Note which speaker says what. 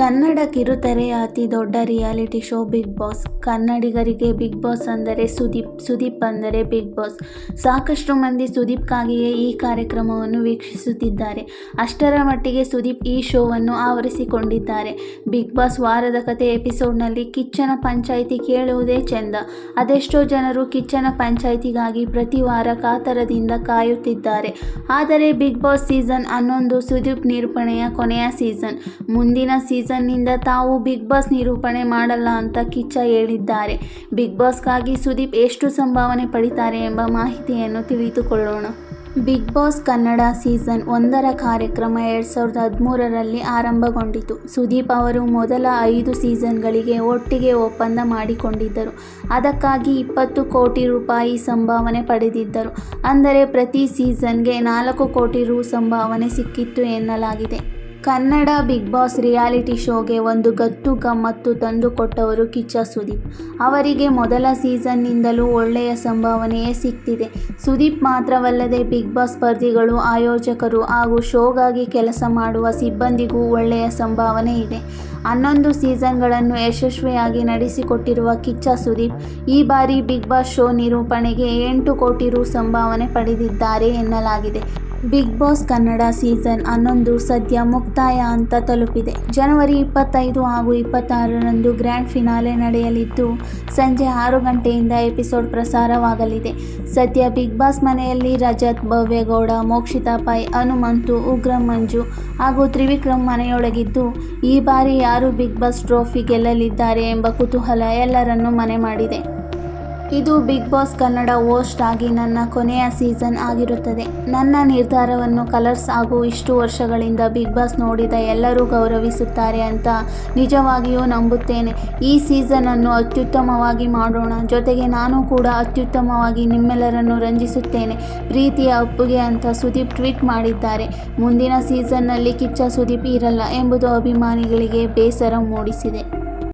Speaker 1: ಕನ್ನಡ ಕಿರುತೆರೆಯ ಅತಿ ದೊಡ್ಡ ರಿಯಾಲಿಟಿ ಶೋ ಬಿಗ್ ಬಾಸ್. ಕನ್ನಡಿಗರಿಗೆ ಬಿಗ್ ಬಾಸ್ ಅಂದರೆ ಸುದೀಪ್, ಸುದೀಪ್ ಅಂದರೆ ಬಿಗ್ ಬಾಸ್. ಸಾಕಷ್ಟು ಮಂದಿ ಸುದೀಪ್ಗಾಗಿಯೇ ಈ ಕಾರ್ಯಕ್ರಮವನ್ನು ವೀಕ್ಷಿಸುತ್ತಿದ್ದಾರೆ. ಅಷ್ಟರ ಮಟ್ಟಿಗೆ ಸುದೀಪ್ ಈ ಶೋವನ್ನು ಆವರಿಸಿಕೊಂಡಿದ್ದಾರೆ. ಬಿಗ್ ಬಾಸ್ ವಾರದ ಕಥೆ ಎಪಿಸೋಡ್ನಲ್ಲಿ ಕಿಚ್ಚನ ಪಂಚಾಯಿತಿ ಕೇಳುವುದೇ ಚೆಂದ. ಅದೆಷ್ಟೋ ಜನರು ಕಿಚ್ಚನ ಪಂಚಾಯಿತಿಗಾಗಿ ಪ್ರತಿ ವಾರ ಕಾತರದಿಂದ ಕಾಯುತ್ತಿದ್ದಾರೆ. ಆದರೆ ಬಿಗ್ ಬಾಸ್ ಸೀಸನ್ ಹನ್ನೊಂದು ಸುದೀಪ್ ನಿರೂಪಣೆಯ ಕೊನೆಯ ಸೀಸನ್. ಮುಂದಿನ ಸೀಸನ್ನಿಂದ ತಾವು ಬಿಗ್ ಬಾಸ್ ನಿರೂಪಣೆ ಮಾಡಲ್ಲ ಅಂತ ಕಿಚ್ಚ ಹೇಳಿದ್ದಾರೆ. ಬಿಗ್ ಬಾಸ್ಗಾಗಿ ಸುದೀಪ್ ಎಷ್ಟು ಸಂಭಾವನೆ ಪಡಿತಾರೆ ಎಂಬ ಮಾಹಿತಿಯನ್ನು ತಿಳಿದುಕೊಳ್ಳೋಣ. ಬಿಗ್ ಬಾಸ್ ಕನ್ನಡ ಸೀಸನ್ ಒಂದರ ಕಾರ್ಯಕ್ರಮ ಎರಡು ಸಾವಿರದ ಹದಿಮೂರರಲ್ಲಿ ಆರಂಭಗೊಂಡಿತು. ಸುದೀಪ್ ಅವರು ಮೊದಲ ಐದು ಸೀಸನ್ಗಳಿಗೆ ಒಟ್ಟಿಗೆ ಒಪ್ಪಂದ ಮಾಡಿಕೊಂಡಿದ್ದರು. ಅದಕ್ಕಾಗಿ ಇಪ್ಪತ್ತು ಕೋಟಿ ರೂಪಾಯಿ ಸಂಭಾವನೆ ಪಡೆದಿದ್ದರು. ಅಂದರೆ ಪ್ರತಿ ಸೀಸನ್ಗೆ ನಾಲ್ಕು ಕೋಟಿ ರು ಸಂಭಾವನೆ ಸಿಕ್ಕಿತ್ತು ಎನ್ನಲಾಗಿದೆ. ಕನ್ನಡ ಬಿಗ್ ಬಾಸ್ ರಿಯಾಲಿಟಿ ಶೋಗೆ ಒಂದು ಗತ್ತು ಗಮ್ಮತ್ತು ತಂದುಕೊಟ್ಟವರು ಕಿಚ್ಚ ಸುದೀಪ್. ಅವರಿಗೆ ಮೊದಲ ಸೀಸನ್ನಿಂದಲೂ ಒಳ್ಳೆಯ ಸಂಭಾವನೆಯೇ ಸಿಕ್ತಿದೆ ಸುದೀಪ್ ಮಾತ್ರವಲ್ಲದೆ ಬಿಗ್ ಬಾಸ್ ಸ್ಪರ್ಧಿಗಳು, ಆಯೋಜಕರು ಹಾಗೂ ಶೋಗಾಗಿ ಕೆಲಸ ಮಾಡುವ ಸಿಬ್ಬಂದಿಗೂ ಒಳ್ಳೆಯ ಸಂಭಾವನೆ ಇದೆ. ಹನ್ನೊಂದು ಸೀಸನ್ಗಳನ್ನು ಯಶಸ್ವಿಯಾಗಿ ನಡೆಸಿಕೊಟ್ಟಿರುವ ಕಿಚ್ಚ ಸುದೀಪ್ ಈ ಬಾರಿ ಬಿಗ್ ಬಾಸ್ ಶೋ ನಿರೂಪಣೆಗೆ ಎಂಟು ಕೋಟಿ ರು ಸಂಭಾವನೆ ಪಡೆದಿದ್ದಾರೆ ಎನ್ನಲಾಗಿದೆ. ಬಿಗ್ ಬಾಸ್ ಕನ್ನಡ ಸೀಸನ್ ಹನ್ನೊಂದು ಸದ್ಯ ಮುಕ್ತಾಯ ಅಂತ ತಲುಪಿದೆ. ಜನವರಿ ಇಪ್ಪತ್ತೈದು ಹಾಗೂ ಇಪ್ಪತ್ತಾರರಂದು ಗ್ರ್ಯಾಂಡ್ ಫಿನಾಲೆ ನಡೆಯಲಿದ್ದು, ಸಂಜೆ ಆರು ಗಂಟೆಯಿಂದ ಎಪಿಸೋಡ್ ಪ್ರಸಾರವಾಗಲಿದೆ. ಸದ್ಯ ಬಿಗ್ ಬಾಸ್ ಮನೆಯಲ್ಲಿ ರಜತ್, ಭವ್ಯಗೌಡ ಮೋಕ್ಷಿತಾ ಪೈ, ಹನುಮಂತು, ಉಗ್ರ ಮಂಜು ಹಾಗೂ ತ್ರಿವಿಕ್ರಮ್ ಮನೆಯೊಳಗಿದ್ದು, ಈ ಬಾರಿ ಯಾರು ಬಿಗ್ ಬಾಸ್ ಟ್ರೋಫಿ ಗೆಲ್ಲಲಿದ್ದಾರೆ ಎಂಬ ಕುತೂಹಲ ಎಲ್ಲರನ್ನೂ ಮನೆ ಮಾಡಿದೆ. ಇದು ಬಿಗ್ ಬಾಸ್ ಕನ್ನಡ ಹೋಸ್ಟ್ ಆಗಿ ನನ್ನ ಕೊನೆಯ ಸೀಸನ್ ಆಗಿರುತ್ತದೆ. ನನ್ನ ನಿರ್ಧಾರವನ್ನು ಕಲರ್ಸ್ ಹಾಗೂ ಇಷ್ಟು ವರ್ಷಗಳಿಂದ ಬಿಗ್ ಬಾಸ್ ನೋಡಿದ ಎಲ್ಲರೂ ಗೌರವಿಸುತ್ತಾರೆ ಅಂತ ನಿಜವಾಗಿಯೂ ನಂಬುತ್ತೇನೆ. ಈ ಸೀಸನ್ ಅನ್ನು ಅತ್ಯುತ್ತಮವಾಗಿ ಮಾಡೋಣ. ಜೊತೆಗೆ ನಾನು ಕೂಡ ಅತ್ಯುತ್ತಮವಾಗಿ ನಿಮ್ಮೆಲ್ಲರನ್ನು ರಂಜಿಸುತ್ತೇನೆ. ಪ್ರೀತಿಯ ಅಪ್ಪುಗೆ ಅಂತ ಸುದೀಪ್ ಟ್ವೀಟ್ ಮಾಡಿದ್ದಾರೆ. ಮುಂದಿನ ಸೀಸನ್ನಲ್ಲಿ ಕಿಚ್ಚ ಸುದೀಪ್ ಇರಲ್ಲ ಎಂಬುದು ಅಭಿಮಾನಿಗಳಿಗೆ ಬೇಸರ ಮೂಡಿಸಿದೆ.